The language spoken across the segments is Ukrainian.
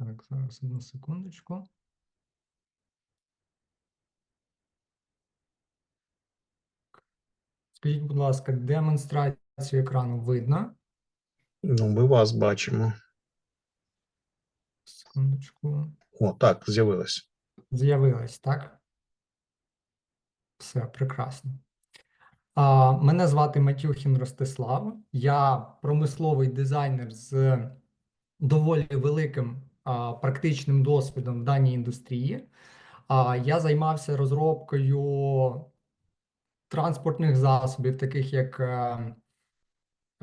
Так, зараз одну секундочку. Скажіть, будь ласка, демонстрацію екрану видно? Ну, ми вас бачимо. Секундочку. О, так, з'явилось. З'явилась, так? Все, прекрасно. А, мене звати Матюхін Ростислав. Я промисловий дизайнер з доволі великим практичним досвідом в даній індустрії. Я займався розробкою транспортних засобів, таких як е,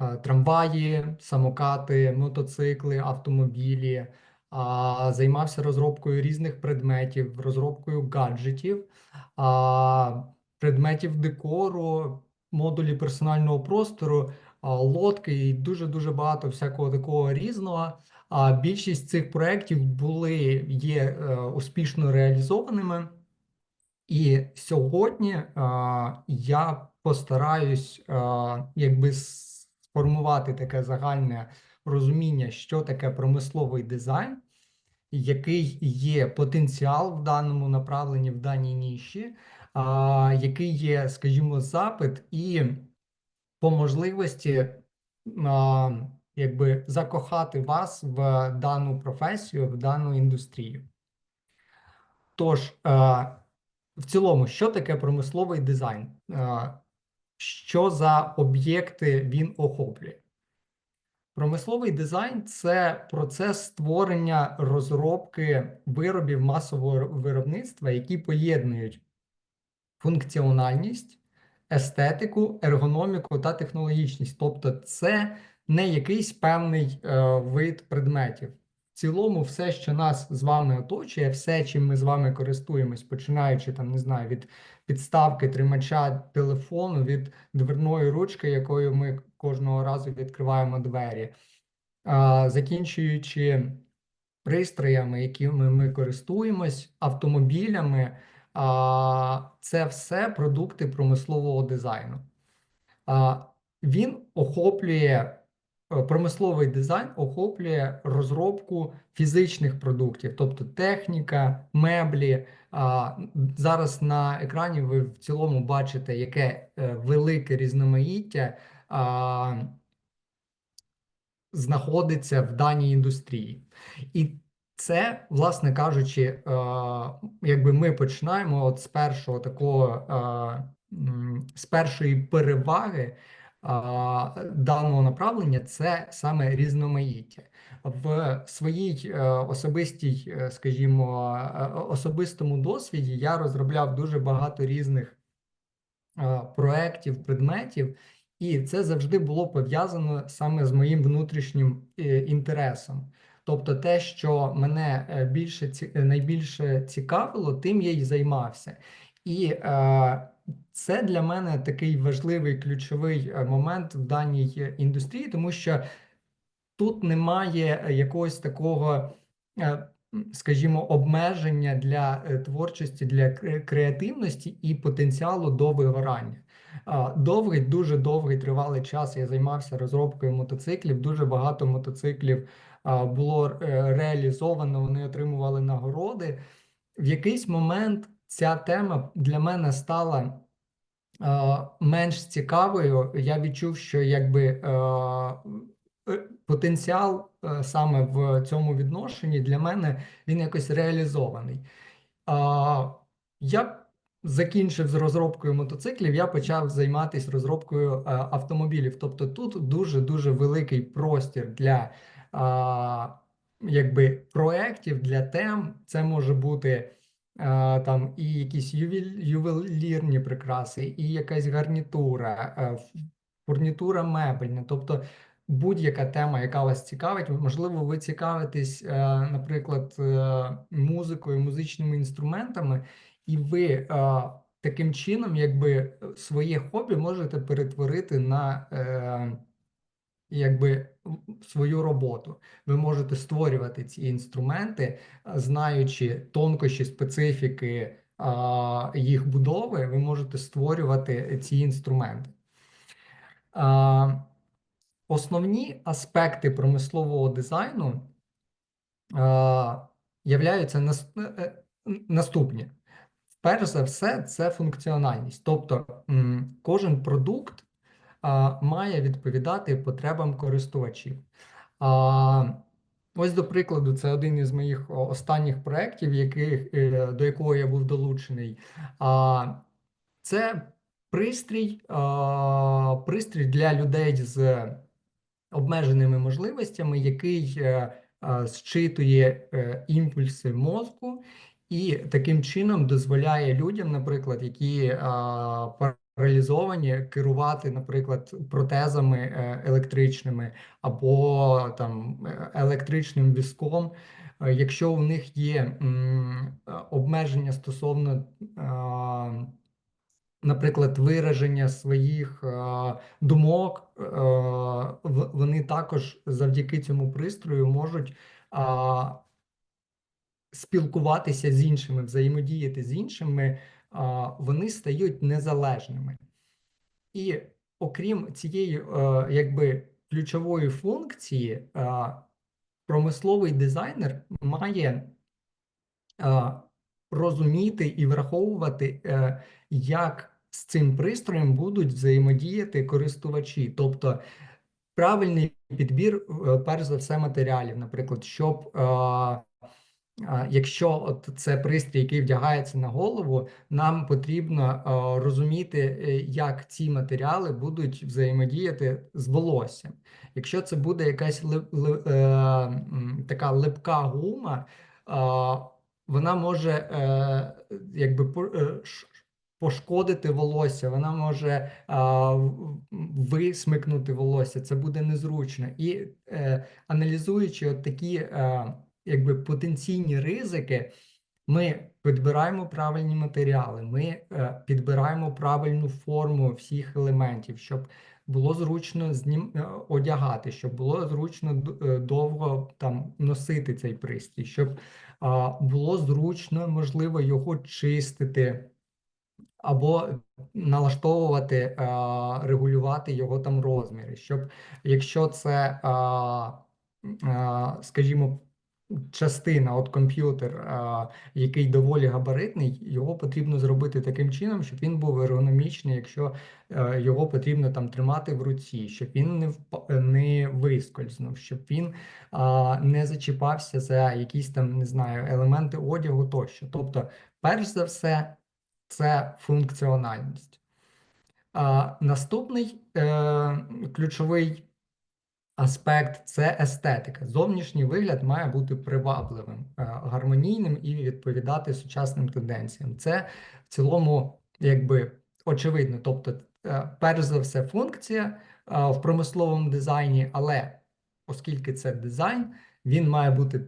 е, трамваї, самокати, мотоцикли, автомобілі. Займався розробкою різних предметів, розробкою гаджетів, предметів декору, модулі персонального простору, лодки і дуже-дуже багато всякого такого різного. А більшість цих проєктів були є е, успішно реалізованими. І сьогодні е, я постараюсь е, якби сформувати таке загальне розуміння, що таке промисловий дизайн, який є потенціал в даному направленні, в даній ніші, який є, скажімо, запит, і по можливості е, якби закохати вас в дану професію, в дану індустрію. Тож, е, в цілому, що таке промисловий дизайн? Е, Що за об'єкти він охоплює? Промисловий дизайн це процес створення розробки виробів масового виробництва, які поєднують функціональність, естетику, ергономіку та технологічність. Тобто, це не якийсь певний е, вид предметів. В цілому, все, що нас з вами оточує, все, чим ми з вами користуємось, починаючи там, не знаю, від підставки тримача телефону, від дверної ручки, якою ми кожного разу відкриваємо двері, а, закінчуючи пристроями, якими ми користуємось, автомобілями, це все продукти промислового дизайну. Він охоплює е, промисловий дизайн охоплює розробку фізичних продуктів, тобто техніка, меблі. Зараз на екрані ви в цілому бачите, яке е, велике різноманіття знаходиться в даній індустрії. І це, власне кажучи, е, якби ми починаємо от з першого такого, е, з першої переваги даного направлення це саме різноманіття. В своїй е, особистій, е, скажімо, е, особистому досвіді я розробляв дуже багато різних е, проєктів, предметів, і це завжди було пов'язано саме з моїм внутрішнім е, інтересом. Тобто, те, що мене е, більше е, найбільше цікавило, тим я й займався. І е, це для мене такий важливий ключовий е, момент в даній індустрії, тому що тут немає якогось такого, скажімо, обмеження для творчості, для кре- креативності і потенціалу до вигорання. Довгий, дуже довгий тривалий час я займався розробкою мотоциклів. Дуже багато мотоциклів було е, реалізовано, вони отримували нагороди. В якийсь момент ця тема для мене стала менш цікавою. Я відчув, що якби е, потенціал е, саме в цьому відношенні для мене він якось реалізований. Я закінчив з розробкою мотоциклів, я почав займатися розробкою е, автомобілів. Тобто тут дуже-дуже великий простір для а, якби проєктів, для тем. Це може бути там і якісь ювел- ювелірні прикраси, і якась гарнітура, е, фурнітура мебельна. Тобто будь-яка тема, яка вас цікавить, можливо, ви цікавитесь, е, наприклад, е, музикою, музичними інструментами, і ви е, таким чином, якби е, своє хобі можете перетворити на е, якби свою роботу. Ви можете створювати ці інструменти, е, знаючи тонкощі специфіки а, їх будови, ви можете створювати ці інструменти. А, Основні аспекти промислового дизайну а, являються нас, наступні. Перш за все, це функціональність. Тобто кожен продукт має відповідати потребам користувачів. Ось, до прикладу, це один із моїх останніх проєктів, е, до якого я був долучений. Це пристрій, пристрій для людей з обмеженими можливостями, який е, зчитує е, імпульси мозку і таким чином дозволяє людям, наприклад, які паралізовані, керувати, наприклад, протезами е, електричними або там е, електричним візком. Е, Якщо у них є обмеження стосовно наприклад, вираження своїх думок, вони також завдяки цьому пристрою можуть спілкуватися з іншими, взаємодіяти з іншими, вони стають незалежними. І окрім цієї, е, якби ключової функції, е, промисловий дизайнер має е, розуміти і враховувати, як з цим пристроєм будуть взаємодіяти користувачі, тобто правильний підбір, перш за все, матеріалів, наприклад, щоб. Якщо от це пристрій, який вдягається на голову, нам потрібно розуміти, е, як ці матеріали будуть взаємодіяти з волоссям. Якщо це буде якась ли, ли- е, така липка гума, вона може е, якби по- пошкодити волосся, вона може висмикнути волосся. Це буде незручно. І аналізуючи от такі якби потенційні ризики, ми підбираємо правильні матеріали, ми е, підбираємо правильну форму всіх елементів, щоб було зручно знім... е, одягати, щоб було зручно е, довго там носити цей пристрій, щоб було зручно, можливо, його чистити. Або налаштовувати, регулювати його там розміри, щоб якщо це, скажімо, частина, от комп'ютер, який доволі габаритний, його потрібно зробити таким чином, щоб він був ергономічний, якщо е, його потрібно там тримати в руці, щоб він не не вискользнув, щоб він не зачіпався за якісь там, не знаю, елементи одягу тощо. Тобто, перш за все, це функціональність. А, наступний е, ключовий аспект це естетика. Зовнішній вигляд має бути привабливим, е, гармонійним і відповідати сучасним тенденціям. Це в цілому, якби очевидно. Тобто, е, перш за все, функція е, в промисловому дизайні, але оскільки це дизайн, він має бути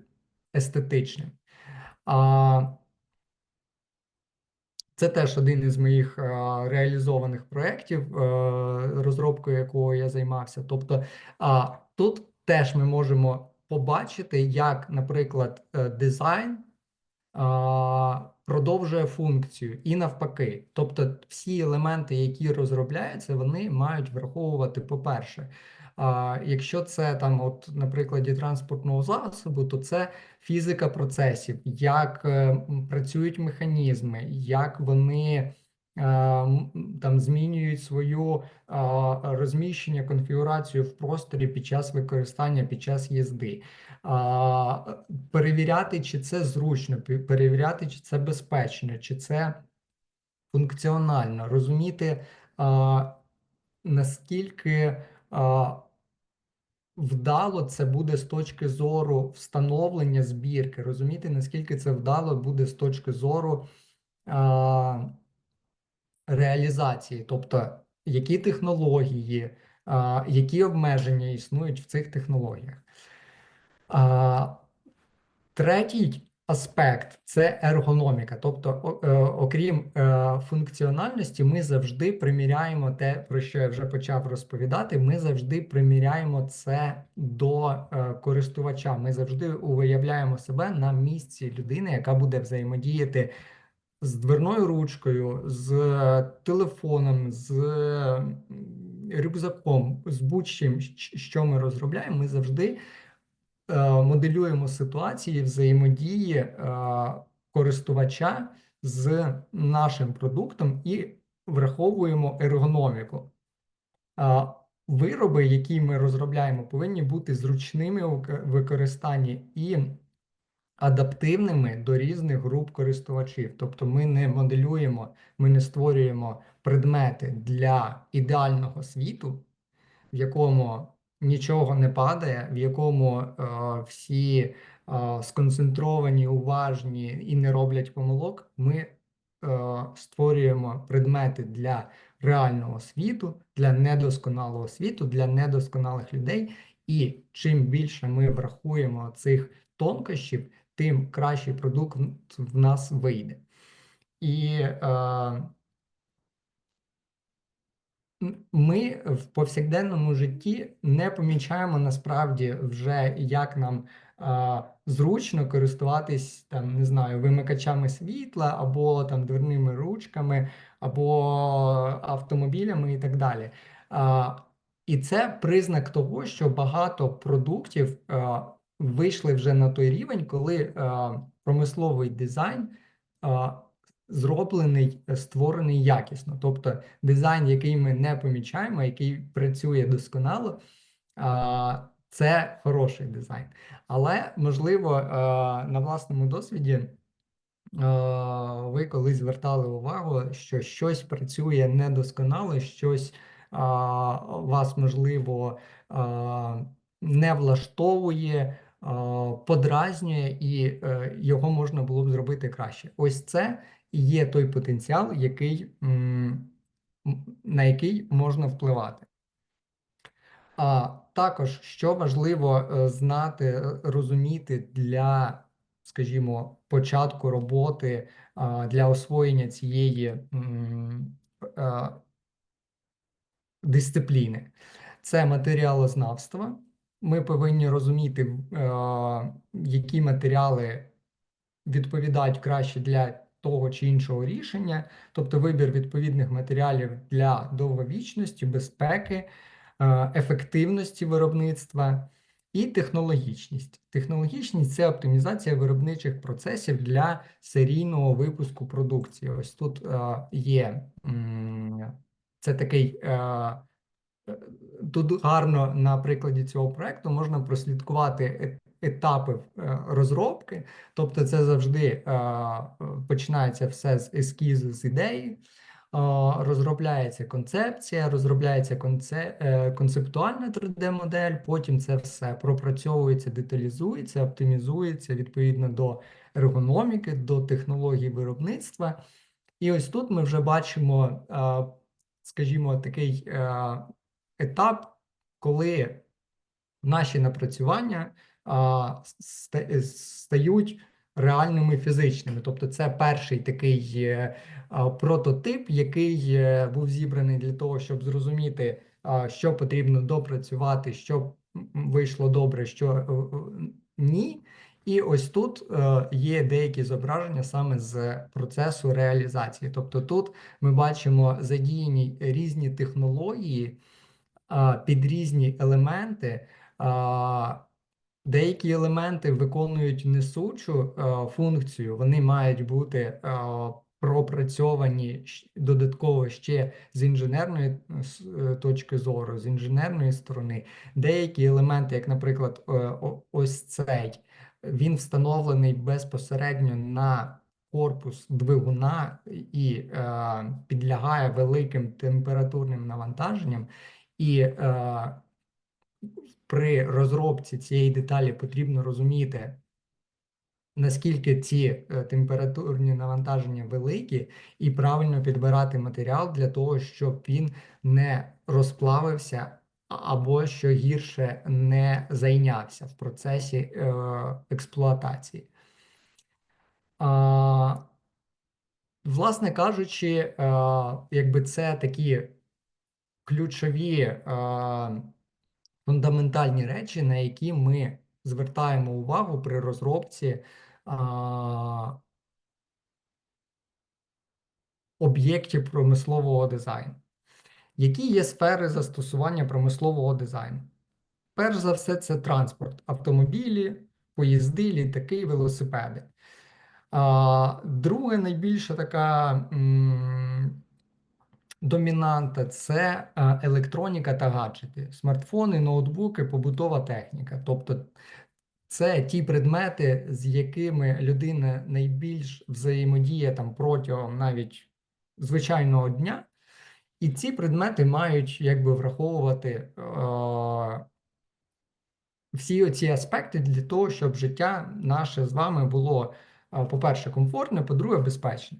естетичним. А, це теж один із моїх е, реалізованих проєктів, е, розробкою якого я займався. Тобто, тут теж ми можемо побачити, як, наприклад, е, дизайн продовжує функцію і навпаки. Тобто, всі елементи, які розробляються, вони мають враховувати, по-перше, якщо це там, от на прикладі транспортного засобу, то це фізика процесів, як е, працюють механізми, як вони е, там змінюють свою розміщення, конфігурацію в просторі під час використання, під час їзди. Перевіряти, чи це зручно, перевіряти, чи це безпечно, чи це функціонально, розуміти, наскільки вдало це буде з точки зору встановлення збірки, розуміти, наскільки це вдало буде з точки зору а, реалізації, тобто які технології, а, які обмеження існують в цих технологіях. А, Третій аспект це ергономіка. Тобто, е, окрім е, функціональності, ми завжди приміряємо те, про що я вже почав розповідати. Ми завжди приміряємо це до е, користувача. Ми завжди уявляємо себе на місці людини, яка буде взаємодіяти з дверною ручкою, з телефоном, з рюкзаком, з будь-чим, що ми розробляємо. Ми завжди моделюємо ситуації взаємодії е, користувача з нашим продуктом і враховуємо ергономіку. Вироби, які ми розробляємо, повинні бути зручними у використанні і адаптивними до різних груп користувачів. Тобто ми не моделюємо, ми не створюємо предмети для ідеального світу, в якому нічого не падає, в якому е, всі е, сконцентровані, уважні і не роблять помилок. Ми е, створюємо предмети для реального світу, для недосконалого світу, для недосконалих людей. І чим більше ми врахуємо цих тонкощів, тим кращий продукт в нас вийде. І е, Ми в повсякденному житті не помічаємо насправді вже, як нам а, зручно користуватись там, не знаю, вимикачами світла, або там дверними ручками, або автомобілями і так далі. А, і це признак того, що багато продуктів а, вийшли вже на той рівень, коли а, промисловий дизайн зроблений, е, створений якісно. Тобто дизайн, який ми не помічаємо, який працює досконало, це хороший дизайн. Але, можливо, на власному досвіді ви колись звертали увагу, що щось працює недосконало, щось вас, можливо, не влаштовує, подразнює, і е, його можна було б зробити краще. Ось це є той потенціал, який, на який можна впливати. А також, що важливо е, знати, е, розуміти для, скажімо, початку роботи, для освоєння цієї е, дисципліни, це матеріалознавство. Ми повинні розуміти, які матеріали відповідають краще для того чи іншого рішення, тобто вибір відповідних матеріалів для довговічності, безпеки, е, ефективності виробництва і технологічність. Технологічність це оптимізація виробничих процесів для серійного випуску продукції. Ось тут е, є це такий. е, Тут гарно на прикладі цього проекту можна прослідкувати етапи е, розробки. Тобто, це завжди е, е, починається все з ескізу, з ідеї, розробляється концепція, розробляється концептуальна 3D-модель, потім це все пропрацьовується, деталізується, оптимізується відповідно до ергономіки, до технологій виробництва. І ось тут ми вже бачимо, скажімо, такий етап, коли наші напрацювання стають реальними фізичними. Тобто, це перший такий е, прототип, який е, був зібраний для того, щоб зрозуміти, що потрібно допрацювати, що вийшло добре, що е, ні. І ось тут є деякі зображення саме з процесу реалізації. Тобто тут ми бачимо задіяні різні технології під різні елементи. Деякі елементи виконують несучу е, функцію, вони мають бути е, пропрацьовані додатково ще з інженерної е, е, точки зору, з інженерної сторони. Деякі елементи, як, наприклад, е, ось цей, він встановлений безпосередньо на корпус двигуна і е, підлягає великим температурним навантаженням. І е, при розробці цієї деталі потрібно розуміти, наскільки ці е, температурні навантаження великі, і правильно підбирати матеріал для того, щоб він не розплавився або що гірше не зайнявся в процесі е, експлуатації. Власне кажучи, е, якби це такі ключові фундаментальні речі, на які ми звертаємо увагу при розробці а, об'єктів промислового дизайну. Які є сфери застосування промислового дизайну? перш за все, це транспорт: автомобілі, поїзди, літаки, велосипеди. А, друге, найбільша така м, домінанта це е, електроніка та гаджети, смартфони, ноутбуки, побутова техніка. Тобто це ті предмети, з якими людина найбільш взаємодіє там протягом навіть звичайного дня. І ці предмети мають якби враховувати е, всі оці аспекти для того, щоб життя наше з вами було, е, по-перше, комфортне, по-друге, безпечне.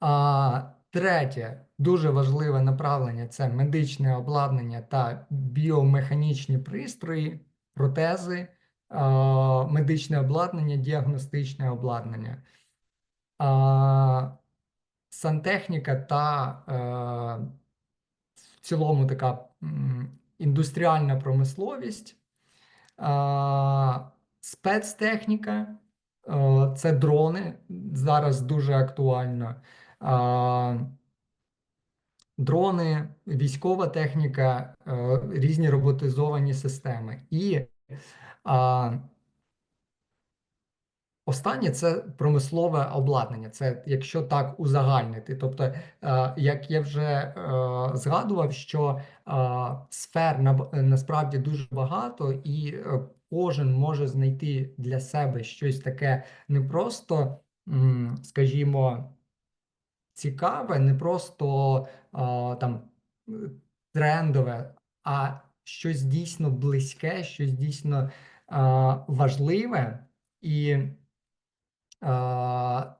А, третє, дуже важливе направлення це медичне обладнання та біомеханічні пристрої, протези, медичне обладнання, діагностичне обладнання. Сантехніка та е, в цілому така індустріальна промисловість, спецтехніка, е, це дрони, зараз дуже актуально. Дрони, військова техніка, е, різні роботизовані системи. І Останнє це промислове обладнання. Це якщо так узагальнити. Тобто, е, як я вже е, згадував, що сфер насправді дуже багато, і кожен може знайти для себе щось таке не просто, скажімо, цікаве, не просто е, там трендове, а щось дійсно близьке, щось дійсно е, важливе і а,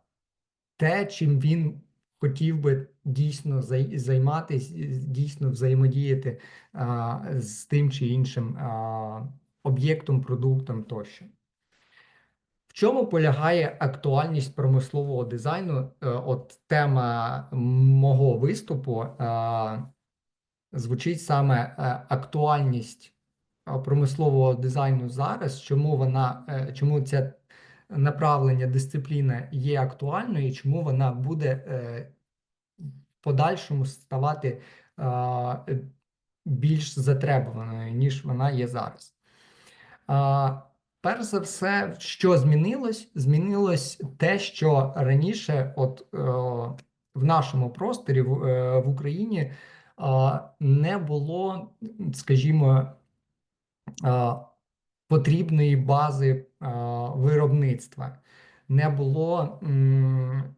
те, чим він хотів би дійсно зай- займатись, дійсно взаємодіяти а, з тим чи іншим а, об'єктом, продуктом тощо. Чому полягає актуальність промислового дизайну? Е, От тема мого виступу звучить саме е, актуальність промислового дизайну зараз, чому вона, е, чому ця направлення дисципліна є актуальною, і чому вона буде е, в подальшому ставати е, більш затребуваною, ніж вона є зараз. Перш за все, що змінилось? Змінилось те, що раніше, от е, в нашому просторі в, е, в Україні е, не було, скажімо, е, потрібної бази е, виробництва, не було м,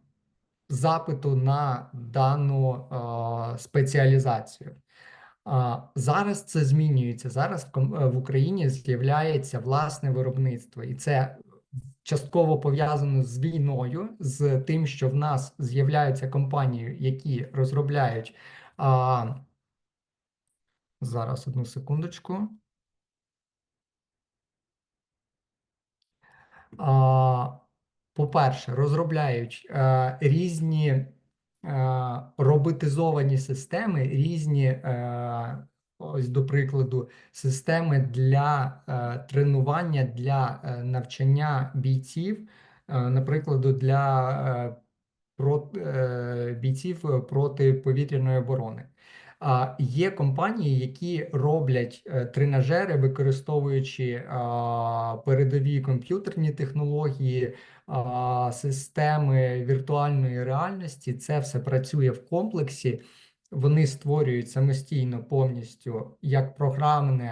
запиту на дану е, спеціалізацію. Зараз це змінюється. Зараз е, в Україні з'являється власне виробництво, і це частково пов'язано з війною, з тим, що в нас з'являються компанії, які розробляють. Зараз одну секундочку. По-перше, розробляють е, різні роботизовані системи, різні, е, ось до прикладу, системи для е, тренування, для е, навчання бійців, е, наприклад, для е, проти повітряної бійців протиповітряної оборони. Є компанії, які роблять е, тренажери, використовуючи передові комп'ютерні технології, системи віртуальної реальності. Це все працює в комплексі. Вони створюють самостійно повністю як програмне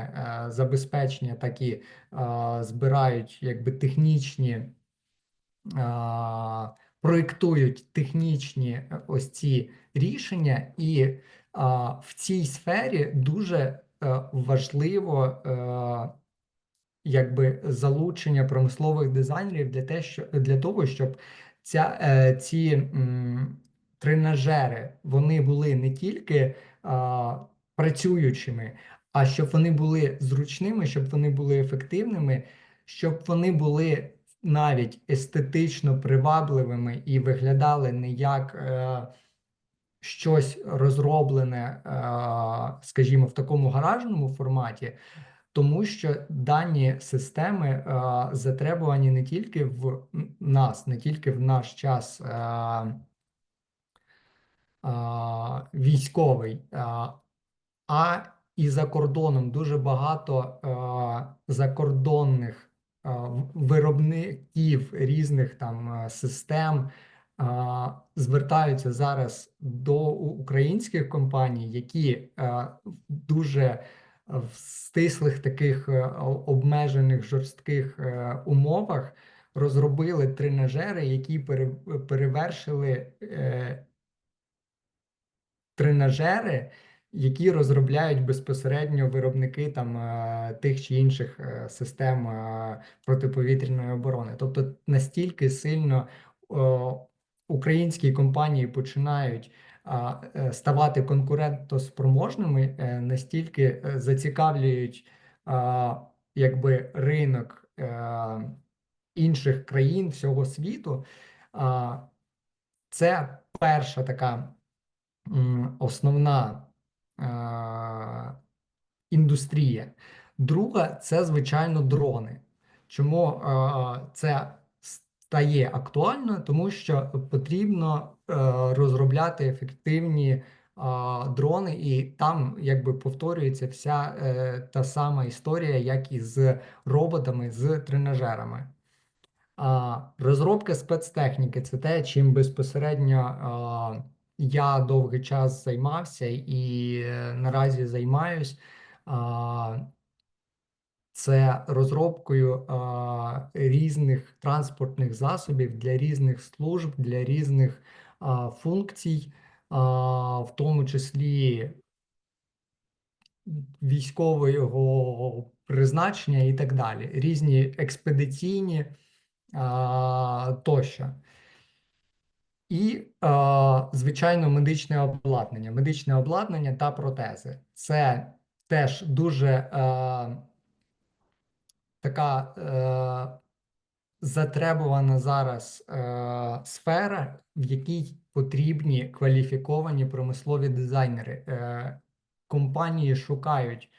е, забезпечення, так і а, збирають якби технічні. а, Проєктують технічні е, ось ці рішення, і в цій сфері дуже е, важливо е, якби залучення промислових дизайнерів для те, що для того, щоб ця, е, ці тренажери вони були не тільки працюючими, а щоб вони були зручними, щоб вони були ефективними, щоб вони були навіть естетично привабливими і виглядали не як. Щось розроблене, е, скажімо, в такому гаражному форматі, тому що дані системи е, затребувані не тільки в нас, не тільки в наш час е, військовий, а і за кордоном. Дуже багато закордонних виробників різних там систем звертаються зараз до українських компаній, які е, в дуже в стислих таких е, обмежених жорстких е, умовах розробили тренажери, які перевершили тренажери, які розробляють безпосередньо виробники там тих чи інших систем протиповітряної оборони. Тобто настільки сильно українські компанії починають е, ставати конкурентоспроможними, е, настільки е, зацікавлюють якби ринок інших країн всього світу. Це перша така основна індустрія. Друга це, звичайно, дрони. Чому це стає актуально? Тому що потрібно е, розробляти ефективні дрони, і там якби повторюється вся е, та сама історія, як і з роботами, з тренажерами. Розробка спецтехніки це те, чим безпосередньо я довгий час займався і е, наразі займаюсь. Це розробкою а, різних транспортних засобів для різних служб, для різних а, функцій, а, в тому числі військового призначення і так далі. Різні експедиційні а, тощо. І, звичайно, медичне обладнання. Медичне обладнання та протези. Це теж дуже така а, затребувана зараз а, сфера, в якій потрібні кваліфіковані промислові дизайнери. Е, компанії шукають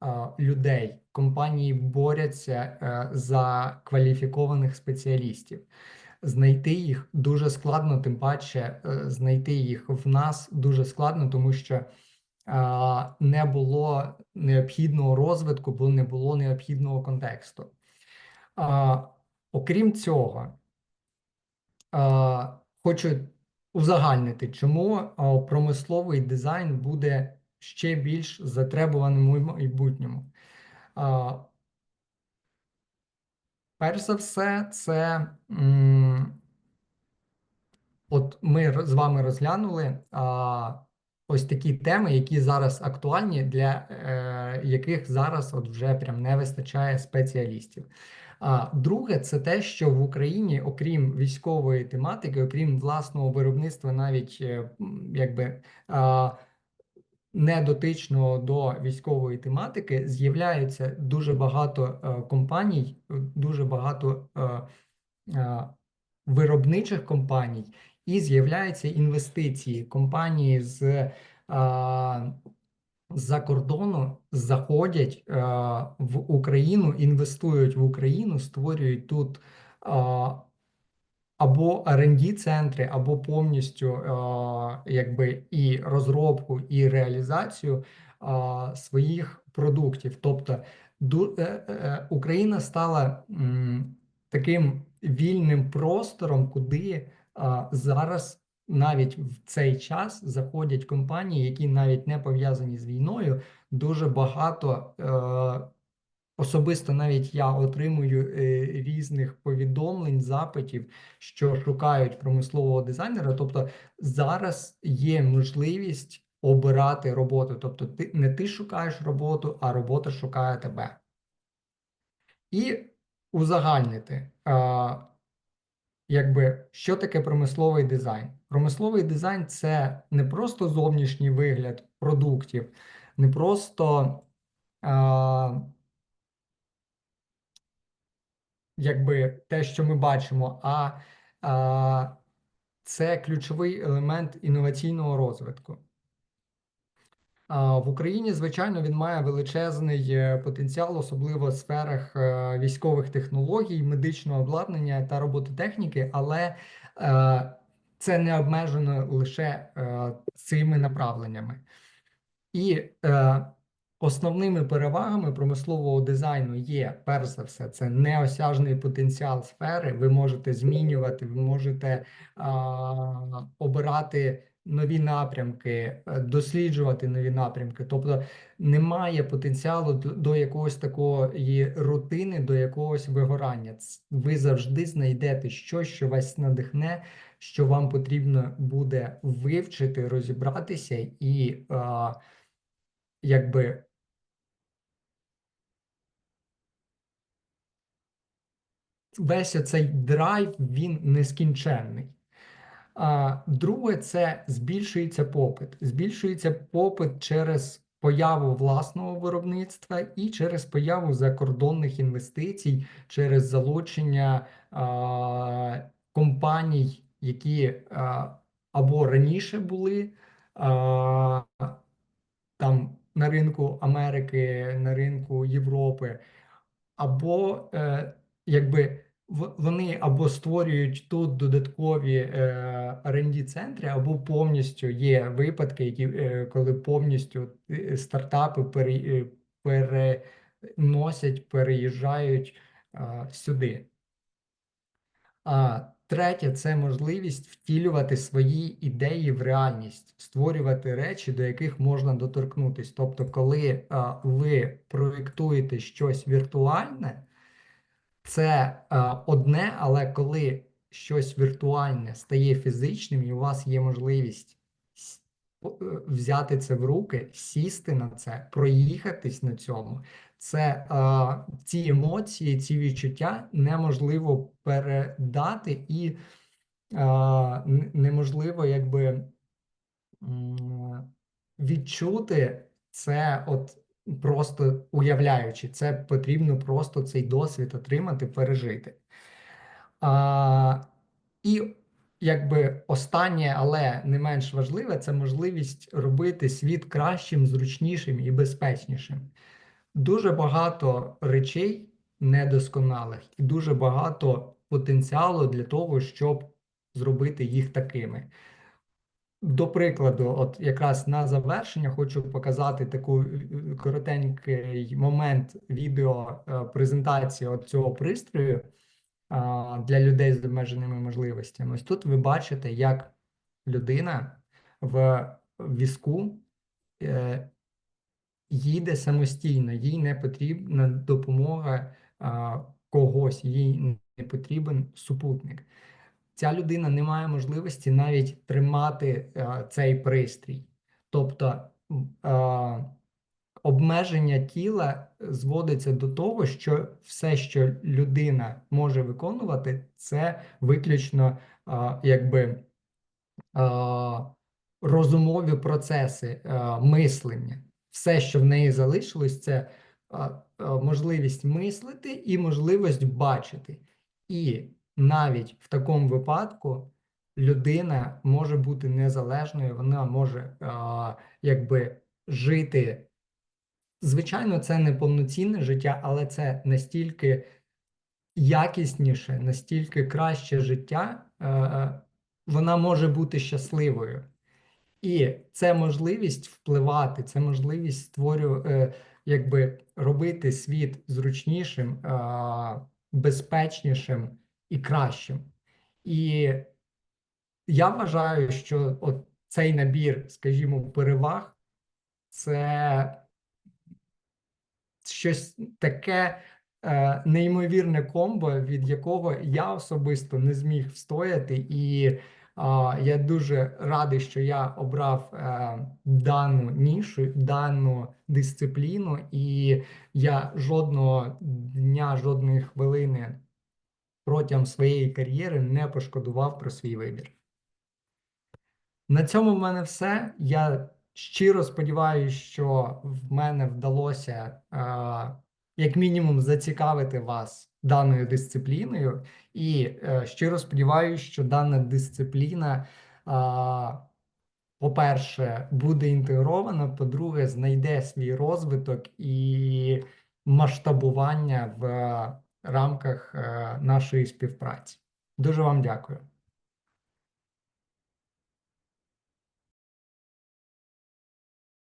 а, людей, компанії борються е, за кваліфікованих спеціалістів. Знайти їх дуже складно, тим паче е, знайти їх в нас дуже складно, тому що а, не було необхідного розвитку, бо не було необхідного контексту. А, окрім цього, а, хочу узагальнити, чому промисловий дизайн буде ще більш затребуваним у майбутньому. А, Перш за все, це м, от ми з вами розглянули а, ось такі теми, які зараз актуальні, для е, яких зараз от вже прям не вистачає спеціалістів. А друге, це те, що в Україні, окрім військової тематики, окрім власного виробництва, навіть е, якби. Не дотичного до військової тематики, з'являється дуже багато е, компаній, дуже багато е, виробничих компаній, і з'являються інвестиції. Компанії з е, з-за кордону заходять е, в Україну, інвестують в Україну, створюють тут. е, або R&D центри, або повністю е, якби і розробку, і реалізацію е, своїх продуктів. Тобто ду, е, е, Україна стала таким вільним простором, куди е, зараз навіть в цей час заходять компанії, які навіть не пов'язані з війною, дуже багато. Е, Особисто навіть я отримую е, різних повідомлень, запитів, що шукають промислового дизайнера. Тобто зараз є можливість обирати роботу. Тобто, ти не ти шукаєш роботу, а робота шукає тебе. І узагальнити, а, якби, що таке промисловий дизайн? Промисловий дизайн це не просто зовнішній вигляд продуктів, не просто. А, якби те, що ми бачимо, а, а це ключовий елемент інноваційного розвитку. В Україні, звичайно, він має величезний е, потенціал, особливо в сферах е, військових технологій, медичного обладнання та робототехніки, але е, це не обмежено лише цими направленнями. І Основними перевагами промислового дизайну є, перш за все, це неосяжний потенціал сфери. Ви можете змінювати, ви можете обирати нові напрямки, е, досліджувати нові напрямки. Тобто немає потенціалу до, якогось такої рутини, до якогось вигорання. Ви завжди знайдете щось, що вас надихне, що вам потрібно буде вивчити, розібратися і а, якби весь цей драйв він нескінченний. Друге, це збільшується попит. Збільшується попит через появу власного виробництва і через появу закордонних інвестицій, через залучення а, компаній, які а, або раніше були а, там на ринку Америки, на ринку Європи, або е, якби вони або створюють тут додаткові е, R&D центри, або повністю є випадки, які е, коли повністю е, стартапи переносять, переїжджають сюди. А третє це можливість втілювати свої ідеї в реальність, створювати речі, до яких можна доторкнутись. Тобто, коли ви проєктуєте щось віртуальне, це а, одне, але коли щось віртуальне стає фізичним, і у вас є можливість е, взяти це в руки, сісти на це, проїхатись на цьому. Це а, ці емоції, ці відчуття неможливо передати і неможливо якби відчути це, от просто уявляючи, це потрібно просто цей досвід отримати, пережити. А, і якби останнє, але не менш важливе, це можливість робити світ кращим, зручнішим і безпечнішим. Дуже багато речей недосконалих і дуже багато потенціалу для того, щоб зробити їх такими. До прикладу, от якраз на завершення хочу показати таку е, коротенький момент відео е, презентації цього пристрою для людей з обмеженими можливостями. Ось тут ви бачите, як людина в візку е, їде самостійно, їй не потрібна допомога когось, їй не потрібен супутник. Ця людина не має можливості навіть тримати а, цей пристрій. Тобто а, обмеження тіла зводиться до того, що все, що людина може виконувати, це виключно а, якби а, розумові процеси а, мислення. Все, що в неї залишилось, це а, а, можливість мислити і можливість бачити. І навіть в такому випадку людина може бути незалежною, вона може а, якби жити. Звичайно, це не повноцінне життя, але це настільки якісніше, настільки краще життя, е, вона може бути щасливою. І це можливість впливати, це можливість створювати, якби робити світ зручнішим, е, безпечнішим і кращим. І я вважаю, що от цей набір, скажімо, переваг це щось таке е, неймовірне комбо, від якого я особисто не зміг встояти, і а, я дуже радий, що я обрав е, дану нішу, дану дисципліну, і я жодного дня, жодної хвилини протягом своєї кар'єри не пошкодував про свій вибір. На цьому в мене все. Я щиро сподіваюся, що в мене вдалося е, як мінімум зацікавити вас даною дисципліною, і е, щиро сподіваюся, що дана дисципліна, е, по-перше, буде інтегрована, по-друге, знайде свій розвиток і масштабування в рамках е, нашої співпраці. Дуже вам дякую.